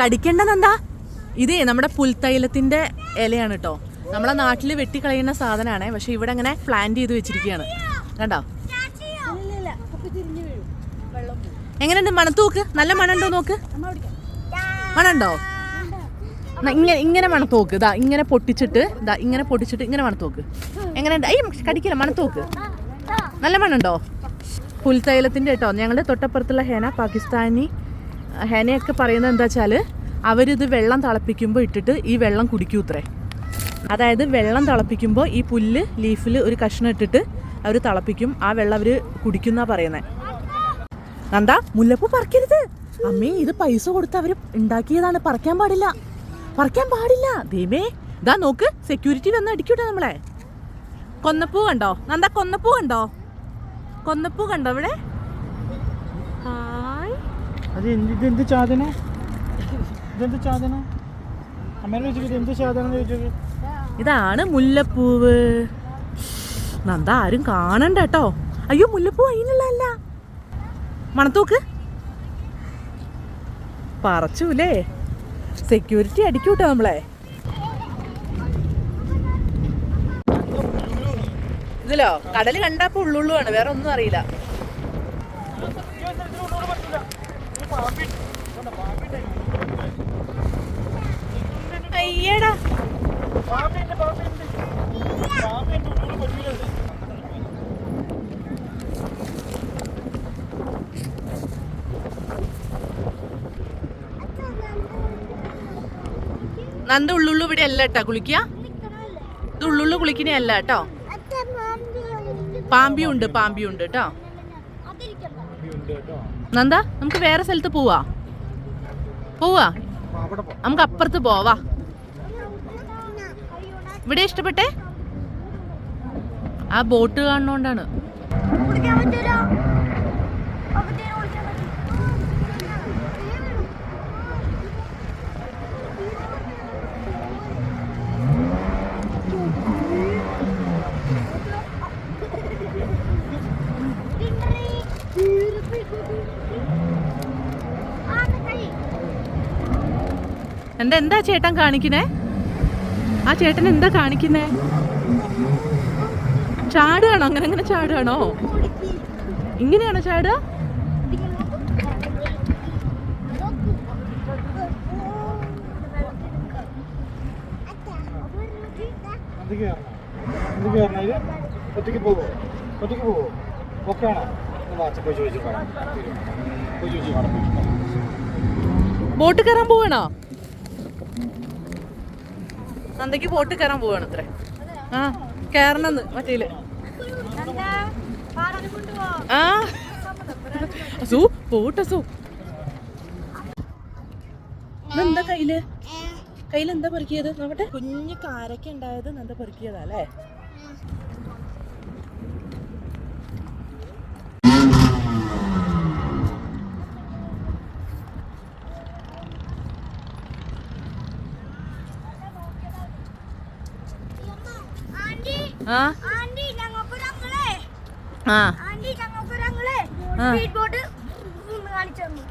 കടിക്കേണ്ടതെന്താ? ഇതേ നമ്മുടെ പുൽത്തൈലത്തിന്റെ ഇലയാണ് കേട്ടോ. നമ്മളെ നാട്ടിൽ വെട്ടിക്കളയുന്ന സാധനമാണ്. പക്ഷെ ഇവിടെ അങ്ങനെ പ്ലാന്റ് ചെയ്ത് വെച്ചിരിക്കുകയാണ്. കണ്ടോ? എങ്ങനെയുണ്ട്? മണത്ത് നോക്ക്. നല്ല മണുണ്ടോ നോക്ക്? മണുണ്ടോ ന്നാ ഇങ്ങനെ ഇങ്ങനെ മണത്ത് നോക്ക്. ഇതാ ഇങ്ങനെ പൊട്ടിച്ചിട്ട് ഇതാ ഇങ്ങനെ പൊട്ടിച്ചിട്ട് ഇങ്ങനെ മണത്ത് നോക്ക്. എങ്ങനെയുണ്ട്? അയ്യ കടിക്കില്ല. മണത്ത് നോക്ക്. നല്ല മണുണ്ടോ പുൽത്തൈലത്തിന്റെ കേട്ടോ. ഞങ്ങളുടെ തൊട്ടപ്പുറത്തുള്ള ഹേന പാകിസ്ഥാനി ഹേനയൊക്കെ പറയുന്നത് എന്താ വെച്ചാൽ അവരിത് വെള്ളം തിളപ്പിക്കുമ്പോൾ ഇട്ടിട്ട് ഈ വെള്ളം കുടിക്കൂത്രേ അതായത് വെള്ളം തിളപ്പിക്കുമ്പോൾ ഈ പുല്ല് ലീഫിൽ ഒരു കഷ്ണം ഇട്ടിട്ട് അവർ തിളപ്പിക്കും. ആ വെള്ളം അവർ കുടിക്കുന്ന പറയുന്നത് നന്ദ മുല്ലപ്പൂ പറിക്കരുത്. അമ്മേ ഇത് പൈസ കൊടുത്ത് അവർ ഉണ്ടാക്കിയതാണ്. പറിക്കാൻ പാടില്ല. പറിക്കാൻ പാടില്ല. ദൈവേ ഇതാ നോക്ക് സെക്യൂരിറ്റി വന്ന് അടിക്കൂട്ടെ നമ്മളെ. കൊന്നപ്പൂ കണ്ടോ? നന്ദ കൊന്നപ്പൂ കണ്ടോ? കൊന്നപ്പൂ കണ്ടോ ഇവിടെ എന്ത് ഇതെന്ത് ചാതന ഇതെന്ത് ചോദിച്ചത്? ഇതാണ് മുല്ലപ്പൂവ്. നന്ദ ആരും കാണണ്ട കേട്ടോ. അയ്യോ മുല്ലപ്പൂ അതിനുള്ളതല്ല മണത്തോക്ക്. പറച്ചൂലേ. സെക്യൂരിറ്റി അടിക്കൂട്ടോ നമ്മളെ. ഇതിലോ? കടൽ കണ്ടപ്പോ ഉള്ളുള്ളു ആണ് വേറെ ഒന്നും അറിയില്ല. അയ്യടാ. നന്ദ ഉള്ളുള്ളു ഇവിടെ അല്ല കേട്ടോ. കുളിക്കുക ഇത് ഉള്ളുള്ളു കുളിക്കണേ അല്ല കേട്ടോ. പാമ്പിയുണ്ട്. പാമ്പിയുണ്ട് കേട്ടോ. നന്ദ നമുക്ക് വേറെ സ്ഥലത്ത് പോവാ. പോവാ. അവിടെ പോ നമുക്ക് അപ്പുറത്ത് പോവാ ഇവിടെ ഇഷ്ടപ്പെട്ടേ? ആ ബോട്ട് കാണുന്നോണ്ടാണ് എന്താ എന്താ ചേട്ടൻ കാണിക്കണേ ആ ചേട്ടൻ എന്താ കാണിക്കുന്നേ ചാടുകയാണോ അങ്ങനെ അങ്ങനെ ചാടുകയാണോ ഇങ്ങനെയാണോ ചാടുക പോവോ പോവോ ബോട്ട് കയറാൻ പോവാണോ നന്ദയ്ക്ക് ബോട്ട് കയറാൻ പോവാണ് അത്രേ ആ കയറണമെന്ന് മറ്റേൽ. ആ. അസു പോട്ട് അസു. എന്താ കയ്യിൽ? കയ്യിൽ എന്താ പെറുക്കിയത്? നോക്കട്ടെ. കുഞ്ഞു കാരക്ക ഉണ്ടായത് നന്ദ പെറുക്കിയതാ അല്ലേ? ആ? ആ.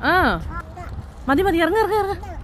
ആ. മതി മതി ഇറങ്ങ ഇറങ്ങ ഇറങ്ങ.